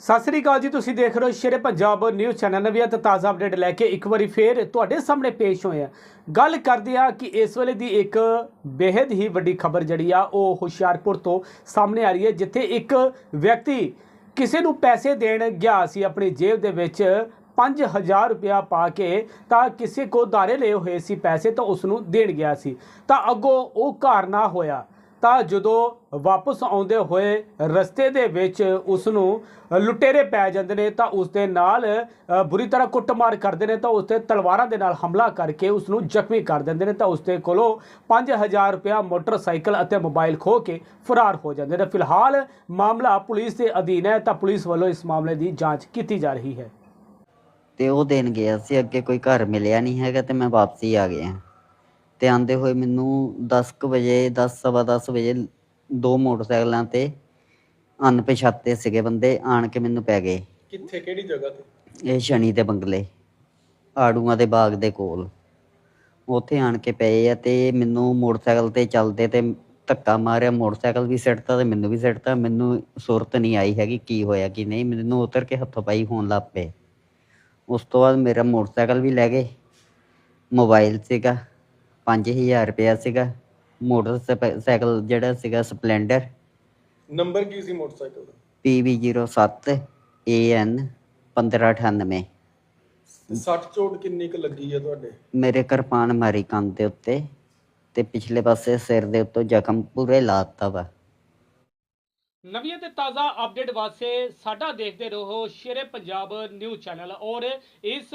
ਸਤਿ ਸ੍ਰੀ ਅਕਾਲ ਜੀ, ਤੁਸੀਂ ਦੇਖ ਰਹੇ ਹੋ ਸ਼ੇਰੇ ਪੰਜਾਬ ਨਿਊਜ਼ ਚੈਨਲ ਨਵੀਂ ਤੇ ਤਾਜ਼ਾ ਅਪਡੇਟ ਲੈ ਕੇ ਇੱਕ ਵਾਰੀ ਫੇਰ ਤੁਹਾਡੇ ਸਾਹਮਣੇ ਪੇਸ਼ ਹੋਏ ਆ ਗੱਲ ਕਰਦੇ ਆ ਕਿ ਇਸ ਵੇਲੇ ਦੀ ਇੱਕ ਬੇहद ਹੀ ਵੱਡੀ ਖਬਰ ਜਿਹੜੀ ਆ, ਉਹ ਹੁਸ਼ਿਆਰਪੁਰ ਤੋਂ ਸਾਹਮਣੇ ਆ ਰਹੀ ਹੈ, ਜਿੱਥੇ ਇੱਕ ਵਿਅਕਤੀ ਕਿਸੇ ਨੂੰ ਪੈਸੇ ਦੇਣ ਗਿਆ ਸੀ, ਆਪਣੀ ਜੇਬ ਦੇ ਵਿੱਚ 5000 ਰੁਪਇਆ ਪਾ ਕੇ ਤਾਂ ਕਿਸੇ ਕੋ ਦਾਰੇ ਲਏ ਹੋਏ ਸੀ ਪੈਸੇ ਤਾਂ ਉਸ ਨੂੰ ਦੇਣ ਗਿਆ ਸੀ। ਤਾਂ ਅੱਗੋਂ ਉਹ ਘਰ ਨਾ ਹੋਇਆ। ਤਾਂ ਜਦੋਂ ਵਾਪਸ ਆਉਂਦੇ ਹੋਏ ਰਸਤੇ ਦੇ ਵਿੱਚ ਉਸ ਨੂੰ ਲੁਟੇਰੇ ਪੈ ਜਾਂਦੇ ਨੇ ਤਾਂ ਉਸ ਦੇ ਨਾਲ ਬੁਰੀ ਤਰ੍ਹਾਂ ਕੁੱਟਮਾਰ ਕਰਦੇ ਨੇ ਤਾਂ ਉਸ ਤੇ ਤਲਵਾਰਾਂ ਦੇ ਨਾਲ ਹਮਲਾ ਕਰਕੇ ਉਸ ਨੂੰ ਜ਼ਖਮੀ ਕਰ ਦਿੰਦੇ ਨੇ ਤਾਂ ਉਸ ਦੇ ਕੋਲੋਂ 5000 ਰੁਪਇਆ ਮੋਟਰਸਾਈਕਲ ਅਤੇ ਮੋਬਾਈਲ ਖੋ ਕੇ ਫਰਾਰ ਹੋ ਜਾਂਦੇ ਨੇ। ਫਿਲਹਾਲ ਮਾਮਲਾ ਪੁਲਿਸ ਦੇ ਅਧੀਨ ਹੈ ਤਾਂ ਪੁਲਿਸ ਵੱਲੋਂ ਇਸ ਮਾਮਲੇ ਦੀ ਜਾਂਚ ਕੀਤੀ ਜਾ ਰਹੀ ਹੈ। ਤੇ ਉਹ ਦਿਨ ਗਿਆ ਸੀ, ਅੱਗੇ ਕੋਈ ਘਰ ਮਿਲਿਆ ਨਹੀਂ ਹੈਗਾ ਤੇ ਮੈਂ ਵਾਪਸੀ ਆ ਗਿਆ। ਤੇ ਆਂਦੇ ਹੋਏ ਮੈਨੂੰ 10 ਕੁ ਵਜੇ 10 ਸਵਾ 10 ਵਜੇ ਦੋ ਮੋਟਰਸਾਈਕਲਾਂ ਤੇ ਅਣਪਛਾਤੇ ਸੀਗੇ ਬੰਦੇ ਆਣ ਕੇ ਮੈਨੂੰ ਪੈ ਗਏ। ਕਿੱਥੇ ਕਿਹੜੀ ਜਗ੍ਹਾ ਤੇ? ਇਹ ਸ਼ਨੀ ਦੇ ਬੰਗਲੇ ਆੜੂਆਂ ਦੇ ਬਾਗ ਦੇ ਕੋਲ। ਉੱਥੇ ਆਣ ਕੇ ਪਏ ਆ ਤੇ ਮੈਨੂੰ ਮੋਟਰਸਾਈਕਲ ਤੇ ਚੱਲਦੇ ਤੇ ਧੱਕਾ ਮਾਰਿਆ। ਮੋਟਰਸਾਈਕਲ ਵੀ ਸਿੱਟਤਾ ਤੇ ਮੈਨੂੰ ਵੀ ਸਿੱਟਤਾ। ਮੈਨੂੰ ਸੁਰਤ ਨਹੀਂ ਆਈ ਹੈਗੀ ਕੀ ਹੋਇਆ ਕੀ ਨਹੀਂ। ਮੈਨੂੰ ਉਤਰ ਕੇ ਹੱਥੋਂ ਪਾਈ ਹੋਣ ਲੱਗ ਪਏ। ਉਸ ਤੋਂ ਬਾਅਦ ਮੇਰਾ ਮੋਟਰਸਾਈਕਲ ਵੀ ਲੈ ਗਏ। ਮੋਬਾਈਲ ਸੀਗਾ। 5000 ਰੁਪਇਆ ਸੀਗਾ। ਮੋਟਰਸਾਈਕਲ ਜਿਹੜਾ ਸੀਗਾ ਸਪਲੈਂਡਰ। ਨੰਬਰ ਕੀ ਸੀ ਮੋਟਰਸਾਈਕਲ ਦਾ? PV07 AN 1598 ਤੇ 60 ਚੋਟ ਕਿੰਨੀ ਕੁ ਲੱਗੀ ਹੈ ਤੁਹਾਡੇ? ਮੇਰੇ ਕਿਰਪਾਨ ਮਾਰੀ ਕੰਨ ਦੇ ਉੱਤੇ ਤੇ ਪਿਛਲੇ ਪਾਸੇ ਸਿਰ ਦੇ ਉੱਤੋਂ ਜ਼ਖਮ ਪੂਰੇ ਲਾਤਾ ਵਾ। ਨਵੀਂ ਤੇ ਤਾਜ਼ਾ ਅਪਡੇਟ ਵਾਸਤੇ ਸਾਡਾ ਦੇਖਦੇ ਰਹੋ ਸ਼ੇਰੇ ਪੰਜਾਬ ਨਿਊਜ਼ ਚੈਨਲ ਔਰ ਇਸ